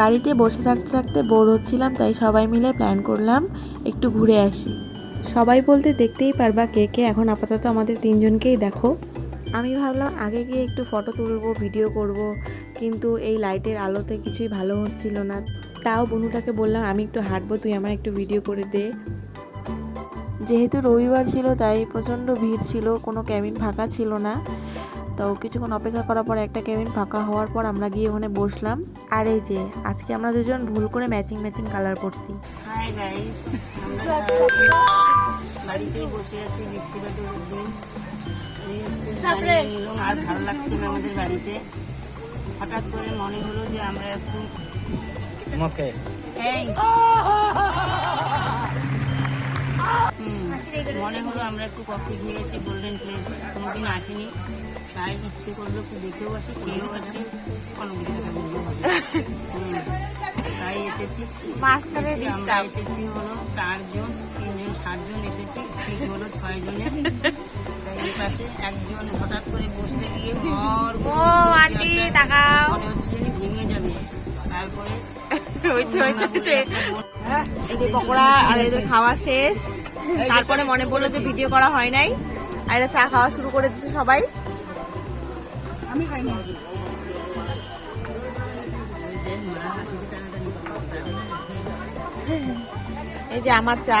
বাড়িতে বসে থাকতে থাকতে বোর হচ্ছিলাম তাই সবাই মিলে প্ল্যান করলাম একটু ঘুরে আসি। সবাই বলতে দেখতেই পারবা কে কে এখন আপাতত আমাদের তিনজনকেই দেখো। আমি ভাবলাম আগে গিয়ে একটু ফটো তুলবো ভিডিও করব কিন্তু এই লাইটের আলোতে কিছুই ভালো হচ্ছিল না। তাও বনুটাকে বললাম আমি একটু হাঁটবো তুই আমার একটু ভিডিও করে দে। যেহেতু রবিবার ছিল তাই প্রচণ্ড ভিড় ছিল কোনো ক্যাবিন ফাঁকা ছিল না। তো কিছুক্ষণ অপেক্ষা করার পর একটা কেবিন ফাঁকা হওয়ার পর আমরা গিয়ে ওখানে বসলাম। আর এই যে আজকে আমরা দুজন ভুল করে ম্যাচিং ম্যাচিং কালার করছি। বাড়িতেই বসে আছি দিন আর ভালো লাগছে না আমাদের বাড়িতে। হঠাৎ করে মনে হলো যে আমরা একটু মনে হলো আমরা একটু কফি খেয়ে এসে গোল্ডেন প্লেস কোনোদিন আসেনি। তাই ইচ্ছে করল একটু দেখেও আসি খেয়েও আসি। তাই এসেছি। এসে আমরা এসেছি হলো চারজন তিনজন সাতজন এসেছি। সিট হলো ছয় জনের পাশে একজন হঠাৎ করে বসতে গিয়ে মনে হচ্ছে ভেঙে যাবে। তারপরে পকোড়া আর এদের খাওয়া শেষ। তারপরে মনে পড়ল যে ভিডিও করা হয় নাই। আর এটা চা খাওয়া শুরু করে দিচ্ছে সবাই। আমি। এই যে আমার চা।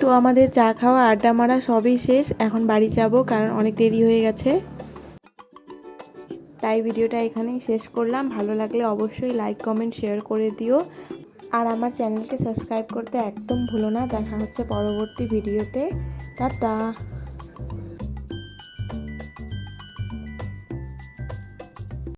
তো আমাদের চা খাওয়া আড্ডা মারা সবই শেষ। এখন বাড়ি যাব কারণ অনেক দেরি হয়ে গেছে। তাই ভিডিওটা এখানেই শেষ করলাম। ভালো লাগলে অবশ্যই লাইক কমেন্ট শেয়ার করে দিও। আর আমার চ্যানেলকে সাবস্ক্রাইব করতে একদম ভুলো না। দেখা হচ্ছে পরবর্তী ভিডিওতে। টাটা!